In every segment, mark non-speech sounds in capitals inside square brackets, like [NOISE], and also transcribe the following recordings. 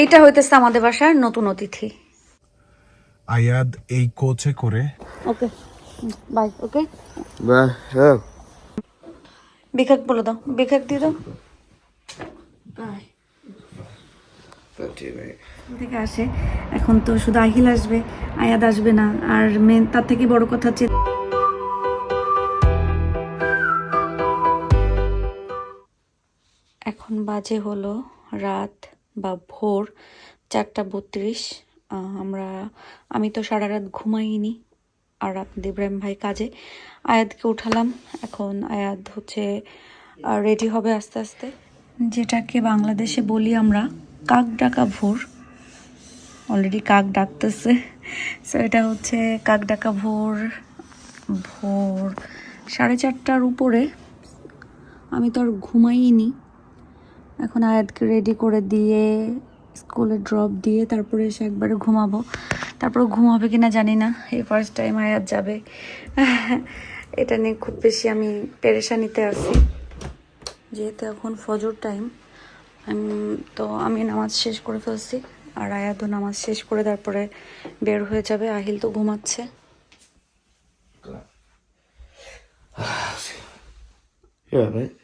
এইটা হইতেছে আমাদের বাসার নতুন অতিথি। আয়াদ এই কোচে করে। Okay bye okay. Bah, oh. বিখাক বলে দাও বিখাক দিয়ে দাও। বাই. থেকে আসে এখন তো শুধু আহিল আসবে আয়াদ আসবে না আর মেন তার থেকে বড় কথা হচ্ছে এখন বাজে হলো রাত বা ভোর চারটা বত্রিশ আমরা, আমি তো সারা রাত ঘুমাইনি, আর আপনাদের ইব্রাহিম ভাই কাজে। আয়াদকে উঠালাম, এখন আয়াদ হচ্ছে রেডি হবে আস্তে আস্তে। যেটাকে বাংলাদেশে বলি আমরা কাক ডাকা ভোর। অলরেডি কাক ডাকতেছে সো এটা হচ্ছে কাক ডাকা ভোর ভোর সাড়ে চারটার উপরে। আমি তো আর ঘুমাইনি। এখন আয়াতকে রেডি করে দিয়ে স্কুলে ড্রপ দিয়ে তারপরে এসে একবারে ঘুমাবো। তারপরে ঘুমাবে কি না জানি না এই ফার্স্ট টাইম আয়াত যাবে। এটা নিয়ে খুব বেশি আমি পেরেশানিতে আছি। যেহেতু এখন ফজর টাইম তো আমি নামাজ শেষ করে ফেলছি আর আয়াতও নামাজ শেষ করে তারপরে বের হয়ে যাবে। আহিল তো ঘুমাচ্ছে। Yeah, mate.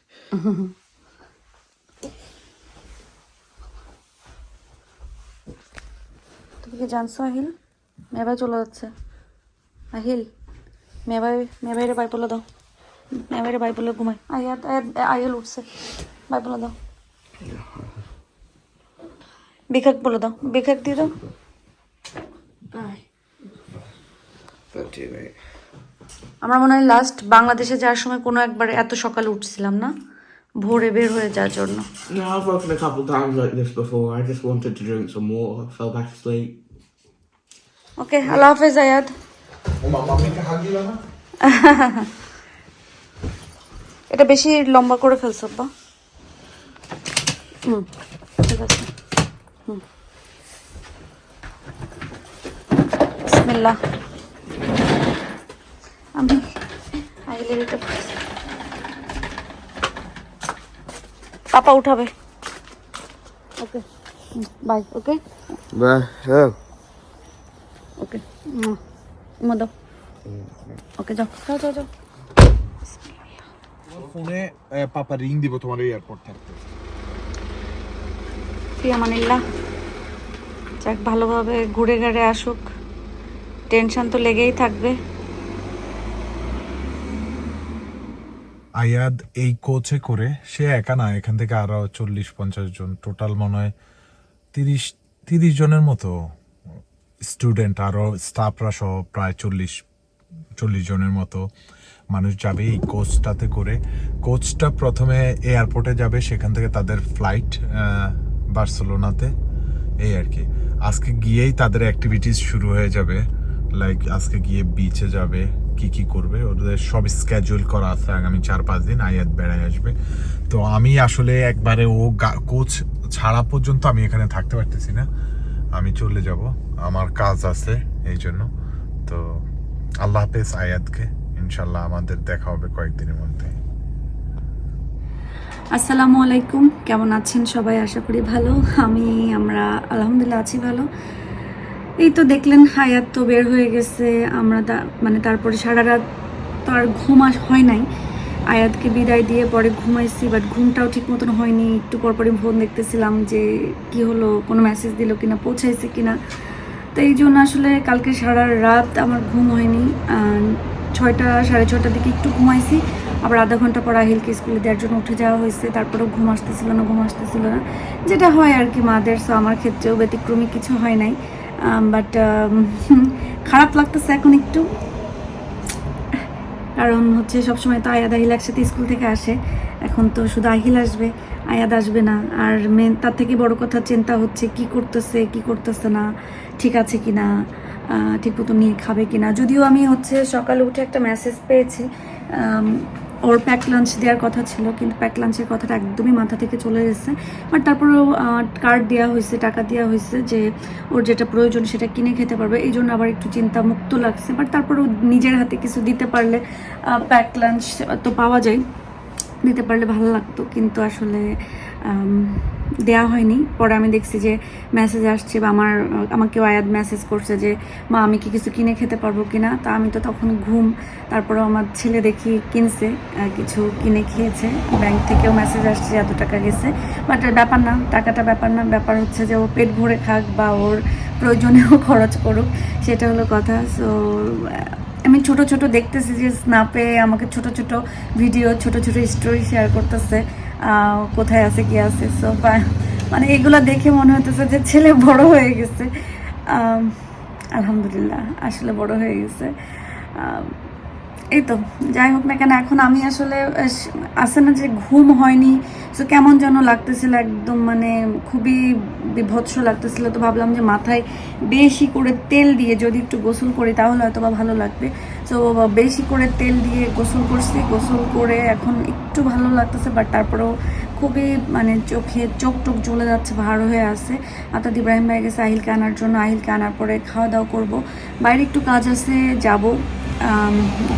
[LAUGHS] তুমি কি জানছো আহিল। মেবাই চলে যাচ্ছে। আহিল মেবাই মেবাইরে বাই বলে দাও। মেবাইরে বাই বলে ঘুমাই আহিল উঠছে। বাই বলে দাও। বিখাক বলে দাও। বিখাক দিয়ে দাও. আমরা মনে হয় লাস্ট বাংলাদেশে যাওয়ার সময় কোনো একবার এত সকালে উঠছিলাম না। ভোরে বের হয়ে যাওয়ার জন্য। No, I've woken a couple times like this before. I just wanted to drink some water. Fell back asleep. ওকে আল্লাহ হাফেজ আয়াদ [LAUGHS] এটা বেশি লম্বা করে ফেলছো বা হুম ঠিক আছে। হুম। বিসমিল্লাহ। আমি আইলের এটা পাপা উঠাবে। Okay bye okay. Bah, oh. Okay. দাও। ওকে যাও। যাও যাও যাও। ফোনে পাপা রিং দিব তোমার এয়ারপোর্ট থাকতে ফিয়ামানিল্লাহ যাক ভালোভাবে ঘুরে ঘুরে আসুক। টেনশন তো লেগেই থাকবে। আয়াদ এই কোচে করে সে একা না এখান থেকে আরও চল্লিশ পঞ্চাশ জন। টোটাল মনে হয় তিরিশ তিরিশ জনের মতো। স্টুডেন্ট আরও স্টাফরা সহ প্রায় চল্লিশ চল্লিশ জনের মতো মানুষ যাবে এই কোচটাতে করে। কোচটা প্রথমে এয়ারপোর্টে যাবে, সেখান থেকে তাদের ফ্লাইট বার্সেলোনাতে। এই আর কি। আজকে গিয়েই তাদের অ্যাক্টিভিটিস শুরু হয়ে যাবে। লাইক আজকে গিয়ে বিচে যাবে, কি কি করবে, ওদের সব স্কেজুল করা আছে আগামী চার, পাঁচ দিন, আয়াত বেড়ায় আসবে। তো আমি আসলে একবারে ও কোচ ছাড়া পর্যন্ত আমি এখানে থাকতে পারতেছি না। আমি চলে যাব। আমার কাজ আছে এই জন্য তো আল্লাহ হাফেজ আয়াতকে। ইনশাল্লাহ আমাদের দেখা হবে কয়েকদিনের মধ্যে। আসসালামু আলাইকুম। কেমন আছেন সবাই? আশা করি ভালো। আমি, আমরা আলহামদুলিল্লাহ আছি ভালো। এই তো দেখলেন হায়াত তো বের হয়ে গেছে। আমরা মানে তারপরে সারা রাত তো আর ঘুম হয় নাই। আয়াতকে বিদায় দিয়ে পরে ঘুমাইছি বাট ঘুমটাও ঠিক মতন হয়নি। একটু পরপরই ফোন দেখতেছিলাম যে কি হলো, কোনো মেসেজ দিল কিনা, পৌঁছাইছে কিনা। তো এই জন্য আসলে কালকে সারা রাত আমার ঘুম হয়নি। ছয়টা, সাড়ে ছটার দিকে একটু ঘুমাইছি। আবার আধা ঘণ্টা পর আহিলকে স্কুলে দেওয়ার জন্য উঠে যাওয়া হয়েছে। তারপরেও ঘুম আসতেছিল না, ঘুম আসতেছিল না। যেটা হয় আর কি মাদের সো আমার ক্ষেত্রেও ব্যতিক্রমী কিছু হয় নাই। বাট [LAUGHS] খারাপ লাগতেছে এখন একটু। কারণ হচ্ছে সবসময় তো আয়াদ আহিল একসাথে স্কুল থেকে আসে। এখন তো শুধু আহিল আসবে, আয়াদ আসবে না। আর মেন তার থেকে বড় কথা চিন্তা হচ্ছে কি করতেছে কি করতেছে না, ঠিক আছে কি না ঠিক মতো নিয়ে খাবে কি না যদিও আমি হচ্ছে সকালে উঠে একটা মেসেজ পেয়েছি ওর প্যাক লাঞ্চ দেওয়ার কথা ছিল, কিন্তু প্যাক লাঞ্চের কথাটা একদমই মাথা থেকে চলে গেছে। বাট তারপরেও কার্ড দেওয়া হয়েছে, টাকা দেওয়া হয়েছে যে ওর যেটা প্রয়োজন সেটা কিনে খেতে পারবে। এই জন্য আবার একটু চিন্তা মুক্ত লাগছে। বাট তারপরেও নিজের হাতে কিছু দিতে পারলে প্যাক লাঞ্চ তো পাওয়া যায়। দিতে পারলে ভালো লাগতো, কিন্তু আসলে দেয়া হয়নি। পরে আমি দেখছি যে মেসেজ আসছে বা আমার, আমাকেও আয়াত মেসেজ করছে যে, মা, আমি কি কিছু কিনে খেতে পারব কিনা তা আমি তো তখন ঘুম তারপরে আমার ছেলে দেখি কিনছে কিছু কিনে খেয়েছে। ব্যাংক থেকেও মেসেজ আসছে এত টাকা গেছে। বাট ব্যাপার না, টাকাটা ব্যাপার না। ব্যাপার হচ্ছে যে ও পেট ভরে খাক বা ওর প্রয়োজনেও [LAUGHS] খরচ করুক, সেটা হলো কথা। সো আমি ছোট ছোট দেখতেছি যে স্ন্যাপে আমাকে ছোট ছোট ভিডিও ছোট ছোট স্টোরি শেয়ার করতেছে। কোথায় আছে, কি আছে সো মানে এগুলো দেখে মনে হতেছে যে ছেলে বড় হয়ে গেছে। আলহামদুলিল্লাহ, আসলে বড় হয়ে গেছে। এই তো, যাই হোক না কেন, এখন আমি আসলে আসে না যে ঘুম হয়নি সো কেমন যেন লাগতেছিল, একদম মানে খুবই বিভৎস লাগতেছিল। তো ভাবলাম যে মাথায় বেশি করে তেল দিয়ে যদি একটু গোসল করি, তাহলে হয়তো বা ভালো লাগবে। তো বেশি করে তেল দিয়ে গোসল করছি। গোসল করে এখন একটু ভালো লাগতেছে বাট তারপরেও খুবই মানে চোখে চোখ টোক জ্বলে যাচ্ছে, ভার হয়ে আছে। অর্থাৎ ইব্রাহিম ভাই গেছে আহিলকে আনার জন্য। আহিলকে আনার পরে খাওয়া দাওয়া করব। বাইরে একটু কাজ আছে, যাব।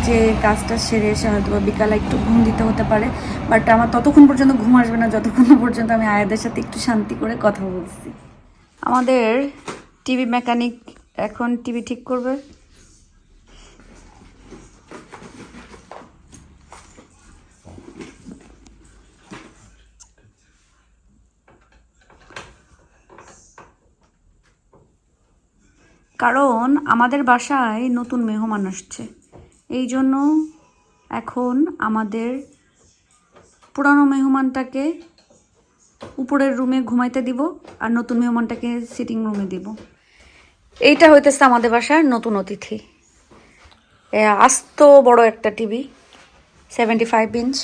যে কাজটা সেরে এসে হয়তো বা বিকালে একটু ঘুম দিতে হতে পারে। বাট আমার ততক্ষণ পর্যন্ত ঘুম আসবে না, যতক্ষণ পর্যন্ত আমি আয়াদের সাথে একটু শান্তি করে কথা বলছি। আমাদের টিভি মেকানিক এখন টিভি ঠিক করবে? কারণ আমাদের বাসায় নতুন মেহমান আসছে। এই জন্য এখন আমাদের পুরানো মেহমানটাকে উপরের রুমে ঘুমাইতে দিব আর নতুন মেহমানটাকে সিটিং রুমে দিব। এইটা হইতেছে আমাদের বাসার নতুন অতিথি। আস্ত বড় একটা TV seventy five inch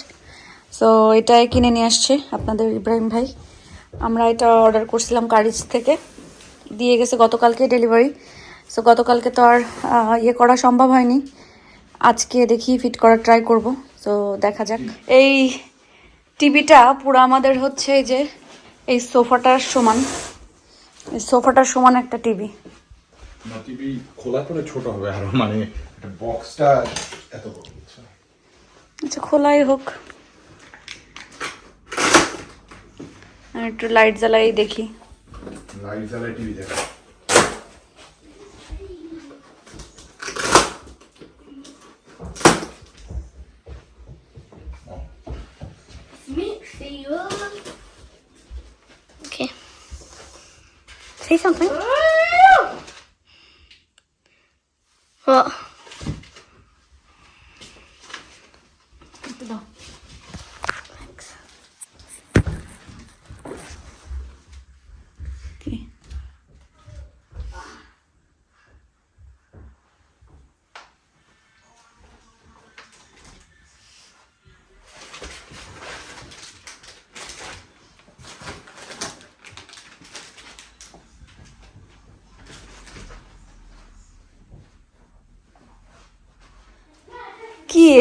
so এটাই কিনে নিয়ে আসছে আপনাদের ইব্রাহিম ভাই। আমরা এটা অর্ডার করছিলাম কারিজ থেকে। দিয়ে গেছে গতকালকে ডেলিভারি সো গতকালকে তো আর ইয়ে করা সম্ভব হয়নি। আজকে দেখি ফিট করার ট্রাই করব। সো দেখা যাক। এই টিভিটা পুরো আমাদের হচ্ছে এই যে এই সোফাটার সমান। এই সোফাটার সমান একটা টিভি। টিভি খোলা করে ছোট হবে আরও মানে বক্সটা এত বড় আচ্ছা খোলাই হোক। একটু লাইট জ্বালাই দেখি। লাইট জ্বালায় টিভি দেখা। Say something. What?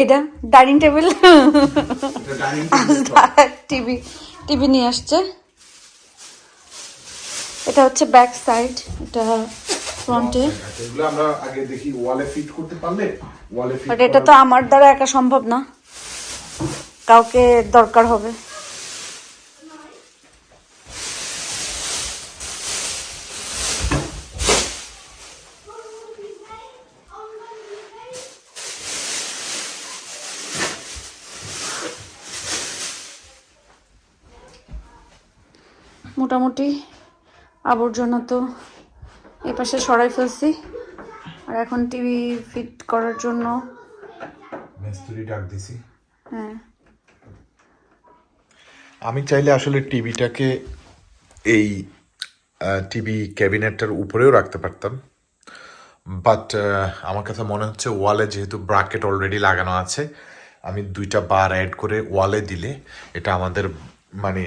এটা ডাইনিং টেবিল। [LAUGHS] টিভি টিভি নিয়ে আসছে। এটা হচ্ছে ব্যাক সাইড এটা ফ্রন্টে এগুলো আমরা আগে দেখি ওয়ালে ফিট করতে পারলে ওয়ালে ফিট এটা তো আমার দ্বারা একা সম্ভব না। কাউকে দরকার হবে। মোটামুটি আবর্জনা তো এই পাশে সরাই ফেলছি। আর এখন টিভি ফিট করার জন্য মিস্ত্রি ডাক দিছি। হ্যাঁ। আমি চাইলে আসলে টিভিটাকে এই টিভি ক্যাবিনেটটার উপরেও রাখতে পারতাম। বাট আমার কাছে মনে হচ্ছে ওয়ালে যেহেতু ব্রাকেট অলরেডি লাগানো আছে আমি দুইটা বার অ্যাড করে ওয়ালে দিলে এটা আমাদের মানে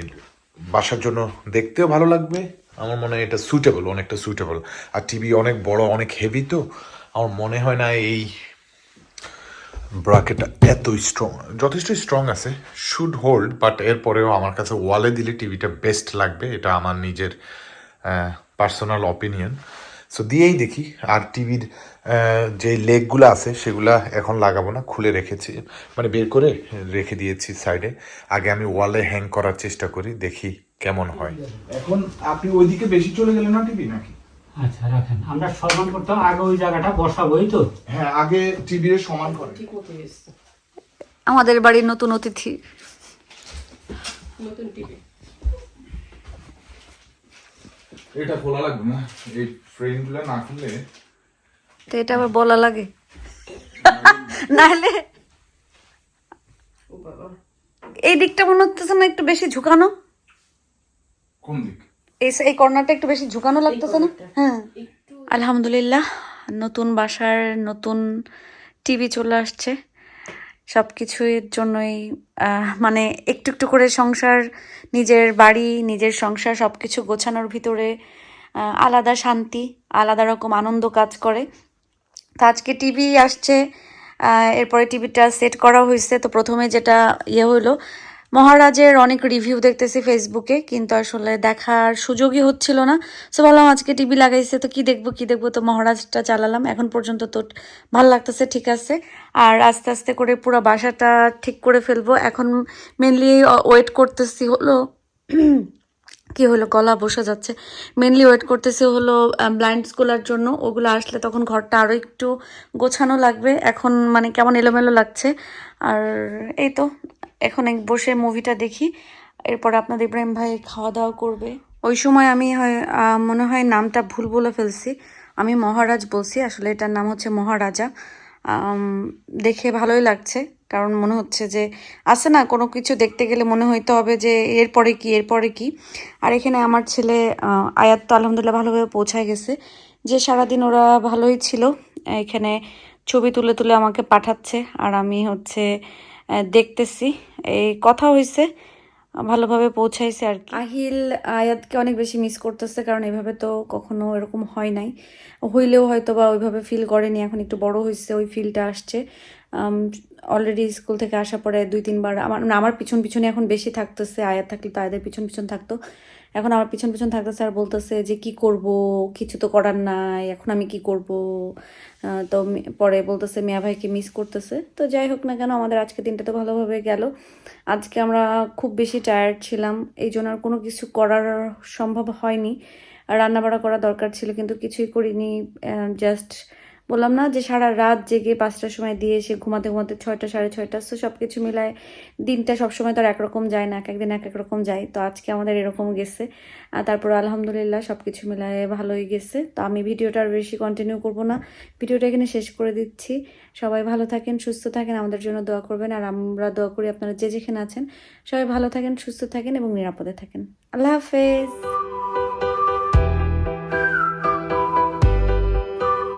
বাসার জন্য দেখতেও ভালো লাগবে। আমার মনে হয় এটা সুইটেবল অনেকটা সুইটেবল আর টিভি অনেক বড়, অনেক হেভি তো। আমার মনে হয় না এই ব্রাকেটটা এত স্ট্রং যথেষ্ট স্ট্রং আছে শুড হোল্ড বাট এরপরেও আমার কাছে ওয়ালে দিলে টিভিটা বেস্ট লাগবে। এটা আমার নিজের পার্সোনাল অপিনিয়ন সো দিয়েই দেখি আর টিভির যে লেগগুলো আছে সেগুলা এখন লাগাবো না খুলে রেখেছি। মানে বের করে রেখে দিয়েছি সাইডে। আগে আমি ওয়ালে হ্যাং করার চেষ্টা করি দেখি কেমন হয়। এখন আপনি ওইদিকে বেশি চলে গেলেন না টিভি নাকি? আচ্ছা রাখেন। আমরা সম্মান করতাম আগে ওই জায়গাটা বসাবোই তো? হ্যাঁ আগে টিভি এর সমান করেন আমাদের বাড়ির নতুন অতিথি। এটা খোলা লাগবে না। এই ফ্রেমগুলো না খুললে তো এটা আবার বলা লাগে। নাহলে এই দিকটা মনে হচ্ছে না একটু বেশি ঝুঁকানো? কোন দিক? এই এই কর্নারটা একটু বেশি ঝুঁকানো লাগতেছে না? হ্যাঁ। আলহামদুলিল্লাহ নতুন বাসার নতুন টিভি চলে আসছে। সব কিছুর জন্যই মানে একটু একটু করে সংসার, নিজের বাড়ি, নিজের সংসার সব কিছু গোছানোর ভিতরে আলাদা শান্তি, আলাদা রকম আনন্দ কাজ করে। তো আজকে টিভি আসছে এরপরে টিভিটা সেট করা হয়েছে। তো প্রথমে যেটা ইয়ে হলো মহারাজের অনেক রিভিউ দেখতেছি ফেসবুকে কিন্তু আসলে দেখার সুযোগই হচ্ছিল না। সো ভাবলাম আজকে টিভি লাগাইছে, তো কি দেখব কি দেখব? তো মহারাজটা চালালাম। এখন পর্যন্ত তো ভালো লাগতেছে, ঠিক আছে। আর আস্তে আস্তে করে পুরো বাসাটা ঠিক করে ফেলব। এখন মেনলি ওয়েট করতেছি হলো, [CLEARS THROAT] কি হলো, গলা বসে যাচ্ছে। মেনলি ওয়েট করতেছি হলো ব্লাইন্ডসগুলোর জন্য। ওগুলো আসলে তখন ঘরটা আরও একটু গোছানো লাগবে। এখন মানে কেমন এলোমেলো লাগছে। আর এই তো। এখন এক বসে মুভিটা দেখি, এরপর আপনাদের ইব্রাহিম ভাই খাওয়া দাওয়া করবে। ওই সময় আমি হয় মনে হয় নামটা ভুল বলে ফেলছি। আমি মহারাজ বলছি, আসলে এটার নাম হচ্ছে মহারাজা। দেখে ভালোই লাগছে, কারণ মনে হচ্ছে যে, আছে না কোনো কিছু দেখতে গেলে মনে হইতে হবে যে, এরপরে কি এরপরে কি। আর এখানে আমার ছেলে আয়াত তো আলহামদুলিল্লাহ ভালোভাবে পৌঁছায় গেছে। যে সারাদিন ওরা ভালোই ছিল, এখানে ছবি তুলে তুলে আমাকে পাঠাচ্ছে। আর আমি হচ্ছে দেখতেছি। এই কথা হয়েছে ভালোভাবে পৌঁছাইছে আর কি। আহিল, আয়াতকে অনেক বেশি মিস করতেছে, কারণ এভাবে তো কখনো এরকম হয় নাই। হইলেও হয়তো বা ওইভাবে ফিল করেনি, এখন একটু বড় হয়েছে ওই ফিলটা আসছে। অলরেডি স্কুল থেকে আসার পরে দুই, তিনবার, আমার না আমার পিছন পিছনে এখন বেশি থাকতেছে, আয়াত থাকলে তো আয়াদের পিছন পিছন থাকতো। এখন আমার পিছন পিছন থাকতেছে আর বলতেছে যে, কি করব? কিছু তো করার নাই, এখন আমি কি করব? তো পরে বলতেছে, মিয়া ভাইকে মিস করতেছে। তো যাই হোক না কেন, আমাদের আজকে দিনটা তো ভালোভাবে গেল। আজকে আমরা খুব বেশি টায়ার্ড ছিলাম, এই জন্য আর কোনো কিছু করার সম্ভব হয়নি। রান্নাবাড়া করা দরকার ছিল, কিন্তু কিছুই করিনি। জাস্ট বললাম না যে সারা রাত জেগে পাঁচটার সময় দিয়ে এসে ঘুমাতে ঘুমাতে ছয়টা, সাড়ে ছয়টা তো সব কিছু মিলায় দিনটা সবসময় তো আর একরকম যায় না, এক একদিন এক এক রকম যায়। তো আজকে আমাদের এরকম গেছে। আর তারপর আলহামদুলিল্লাহ সব কিছু মিলায় ভালোই গেছে। তো আমি ভিডিওটা আর বেশি কন্টিনিউ করব না। ভিডিওটা এখানে শেষ করে দিচ্ছি। সবাই ভালো থাকেন, সুস্থ থাকেন, আমাদের জন্য দোয়া করবেন। আর আমরা দোয়া করি আপনারা যে যেখানে আছেন, সবাই ভালো থাকেন, সুস্থ থাকেন এবং নিরাপদে থাকেন। আল্লাহ হাফেজ।